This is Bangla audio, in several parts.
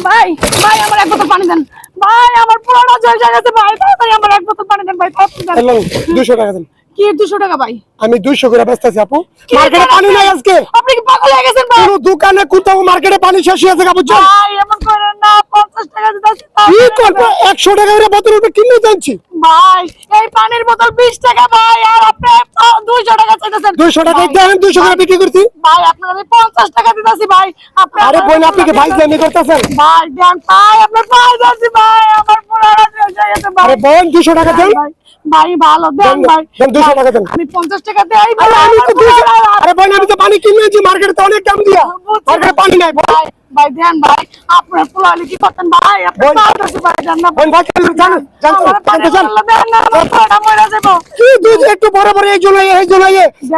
ভাই ভাই আমার এক বোতল পানি দেন। ভাই আমার পুরোটা জল হয়ে গেছে ভাই তাড়াতাড়ি আমার এক বোতল পানি দেন ভাই হ্যালো দুশো টাকা দেন। কি দুশো টাকা ভাই? আমি দুইশো করে বেচতেছি আপু। মার্কেটে পানি নাই আজকে। আপনি কি পাগল হয়ে গেছেন ভাই? কোনো দোকানে কোথাও মার্কেটে পানি শেষ হয়ে গেছে বুঝছেন ভাই এমন করেন না পঞ্চাশ টাকা দিতেছি কি করব? একশো টাকা করে বোতল উপরে কিনে জানছি ভাই এই পানির বোতল বিশ টাকা ভাই 200 টাকা দাম 200 টাকা বিক্রি করছি। ভাই আপনার আমি 50 টাকা দিতাছি ভাই। আপনার আরে বোন আপনি কি ভাই জানি করতেছেন? ভাই দেন ভাই আপনার ভাই জানি ভাই আমার পুরানো ভাই। আরে বোন 200 টাকা দেন। ভাই ভালো দেন ভাই। 200 টাকা দেন। আমি 50 টাকা দেই ভাই আমি তো আরে বোন আমি তো পানি কিনেছি মার্কেটে অনেক দাম দিয়া। মার্কেটে পানি নাই ভাই ভাই দেন ভাই আপনার পোলালি কি করতেন ভাই আপনি ভাই দেন না বোন ভাই জান? জান জানতো? আমার পানি জানতো? জান না মরে যাব। কি দুই একটু বড় বড় এই জন্য এই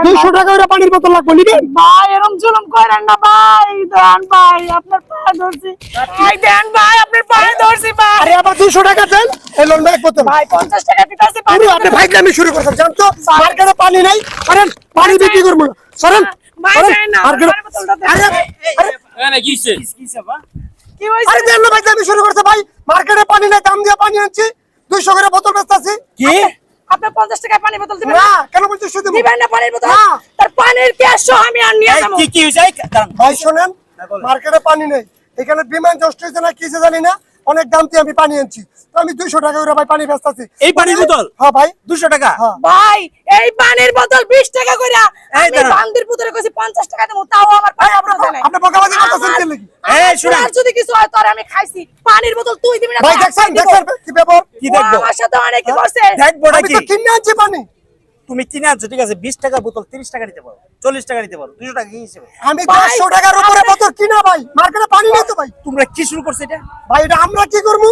দুইশো ভাই। টাকা করে পানির বোতল লাগবে নিবেন ভাই এরকম জুলুম করেন না ভাই দেন ভাই আপনার পায়ে ধরছি। ভাই দেন ভাই আপনার পায়ে ধরছি ভাই। আরে আবার দুইশো টাকা দেন? এই লোন ব্যাগ ভাই পঞ্চাশ টাকা দিতেছি পুরো আপনি ভাইকে আমি শুরু করছেন জানতো? মার্কেটে পানি নাই? সরেন পানি বিক্রি করব। সরেন ভাই না মার্কেটে-। আরে আরে এখানে কি হইছে? কি হয়েছে আরে দেন না ভাই আমি শুরু করছে ভাই। মার্কেটে পানি নাই দাম দিয়ে পানি আনছি। দুইশো করে বোতল বেচতেছি। কি? আপনি পঞ্চাশ টাকায় পানি বোতল দিবেন না কেন বলছিস শুধু দিবেন না পানির বোতল? না। তার পানির গ্যাস সহ আমি আর নিয়ে এই, কি কি হইছে। ভাই শোনেন মার্কেটে পানি নেই। এখানে বিমান জষ্ট হয়েছে না কিছু জানি না। অনেক দাম দিয়ে আমি পানি আনছি। তো আমি দুইশো টাকা করে ভাই পানি বেচতেছি। এই পানির বোতল? হ্যাঁ ভাই দুশো টাকা। হ্যাঁ। ভাই এই পানির বোতল বিশ টাকা করে এই আমি। বান্দির পুতুলে কইছি পঞ্চাশ টাকা দেবো তাও আমার পানি আপনার আপনি বকাবাজি করতেছেন কি লাগি এই, শুনেন। আর যদি কিছু হয় তোর আমি খাইছি। পানির বোতল তুই দিবি না ভাই দেখছেন? দেখছেন? কি ব্যাপার? কি দেখব? আমার সাথে অনেক কি করছে দেখবোটা আমি তো কিনে আনছি পানি। তুমি কিনে আনছো ঠিক আছে বিশ টাকার বোতল তিরিশ টাকা নিতে পারো চল্লিশ টাকা নিতে পারো দুশো টাকা হিসেবে। আমি দেড়শো টাকার উপরে বোতল কিনা ভাই? মার্কেটে পানি নেই তো ভাই। তোমরা কি শুরু করছ এটা? ভাই এটা আমরা কি করব?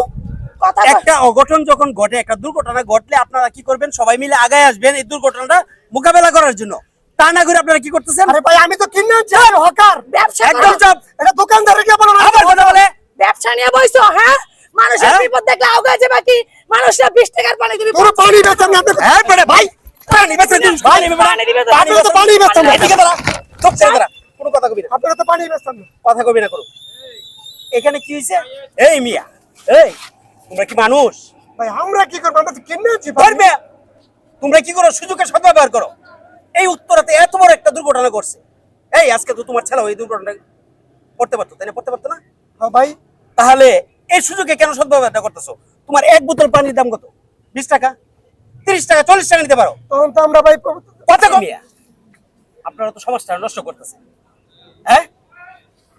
একটা অঘটন যখন ঘটে একটা দুর্ঘটনা ঘটলে আপনারা কি করবেন? সবাই মিলে আগায় আসবেন এই দুর্ঘটনাটা মোকাবেলা করার জন্য। তা না করে আপনারা কি করতেছেন? আরে ভাই আমি তো কিনে আনছি। হকার ব্যবসা একদম চাপ এটা দোকানদারে কি বলো আবার কথা বলে। ব্যবসা নিয়ে বইছো হ্যাঁ? মানুষের হ্যাঁ? বিপদ দেখলে আগে যাবে কি? মানুষরা বিশ টাকার পানি দিবি পুরো পানি বেচেন না হ্যাঁ বেটা ভাই পানি বেচে দিন পানি দিবে তো, আপনি তো পানি বেচেন না। এদিকে দাঁড়া চুপ করে দাঁড়া কোনো কথা কবি না। আপনারা তো পানি বেচেন না। কথা কবি না করো এখানে কি হয়েছে এই মিয়া এই তোমরা কি মানুষ? ভাই আমরা কি করব? আমরা তো পারবে তোমরা কি করো? সুযোগের সদ্ব্যবহার করো। এই উত্তরাতে এত বড় একটা দুর্ঘটনা করছে এই আজকে তো তোমার ছেলে ওই দুর্ঘটনা করতে পারতো তাই না? করতে পারতো না? হ্যাঁ ভাই। তাহলে এই সুযোগে কেন সদ্ব্যবহারটা করতেছো? তোমার এক বোতল পানির দাম কত? বিশ টাকা। তিরিশ টাকা চল্লিশ টাকা নিতে পারো। তখন তো আমরা ভাই কথা আপনারা তো সমাজটা নষ্ট করতেছে হ্যাঁ?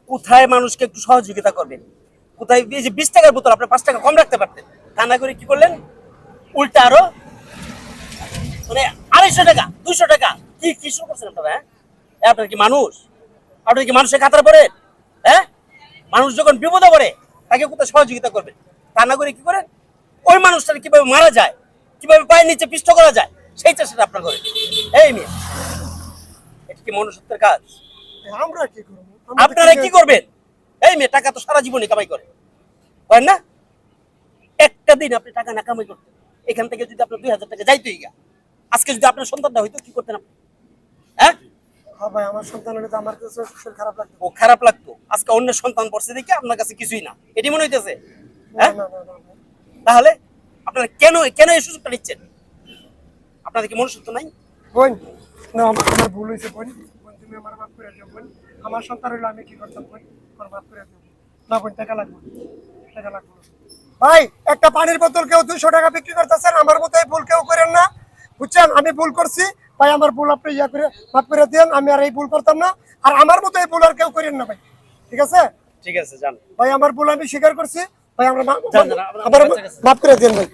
কোথায় মানুষকে একটু সহযোগিতা করবেন? কোথায় এই যে বিশ টাকার বোতল আপনি পাঁচ টাকা কম রাখতে পারতেন। করে কি করলেন? উল্টা আরও মানে আড়াইশো টাকা দুশো টাকা। কি কি শুরু করছেন আপনারা হ্যাঁ? আপনারা কি মানুষ? আপনারা কি মানুষের কাতার পড়েন? হ্যাঁ? মানুষ যখন বিপদে পড়ে তাকে কোথায় সহযোগিতা করবেন? তা না করে কি করেন? ওই মানুষটাকে কীভাবে মারা যায়? কীভাবে পায়ের নিচে পিষ্ট করা যায় সেই চেষ্টাটা আপনার করেন এই মেয়ে এটা কি মনুষ্যত্বের কাজ? আমরা কি করব? আপনারা কি করবেন? এই মেয়ে টাকা তো সারা জীবনই কামাই করে। হয় না? একটা দিন আপনি টাকা না কামাই করতেন এখান থেকে যদি আপনার দুই হাজার টাকা যাইতোই গা আজকে যদি আপনার সন্তানটা হইতো কি করতেন আপনি? হ্যাঁ? হ্যাঁ ভাই আমার সন্তান হলে তো আমার কাছে খারাপ লাগতো। ও খারাপ লাগতো। আজকে অন্যের সন্তান পড়ছে দেখে আপনার কাছে কিছুই না। এটি মনে হইতেছে? না হ্যাঁ। তাহলে আপনারা কেন কেন এই সুযোগটা নিচ্ছেন? আপনাদের কি মনুষ্যত্ব নাই? বোন না আমার ভুল হয়েছে বোন। বোন তুমি আমার মাফ করে দিও বোন। আমার সন্তান হলে আমি কি করতাম বোন? আমার মাফ করে দিও। না বোন টাকা লাগবে টাকা লাগবে ভাই একটা পানির বোতল কেউ দুশো টাকা বিক্রি করতেছেন আমার মতো এই ভুল কেউ করেন না। বুঝছেন? আমি ভুল করছি ভাই আমার ভুল আপনি ইয়া করে মাফ করে দেন আমি আর এই ভুল করতাম না। আর আমার মতো এই ভুল আর কেউ করেন না ভাই। ঠিক আছে? ঠিক আছে জান। ভাই আমার ভুল আমি স্বীকার করছি। ভাই আমরা। মাফ করে দেন ভাই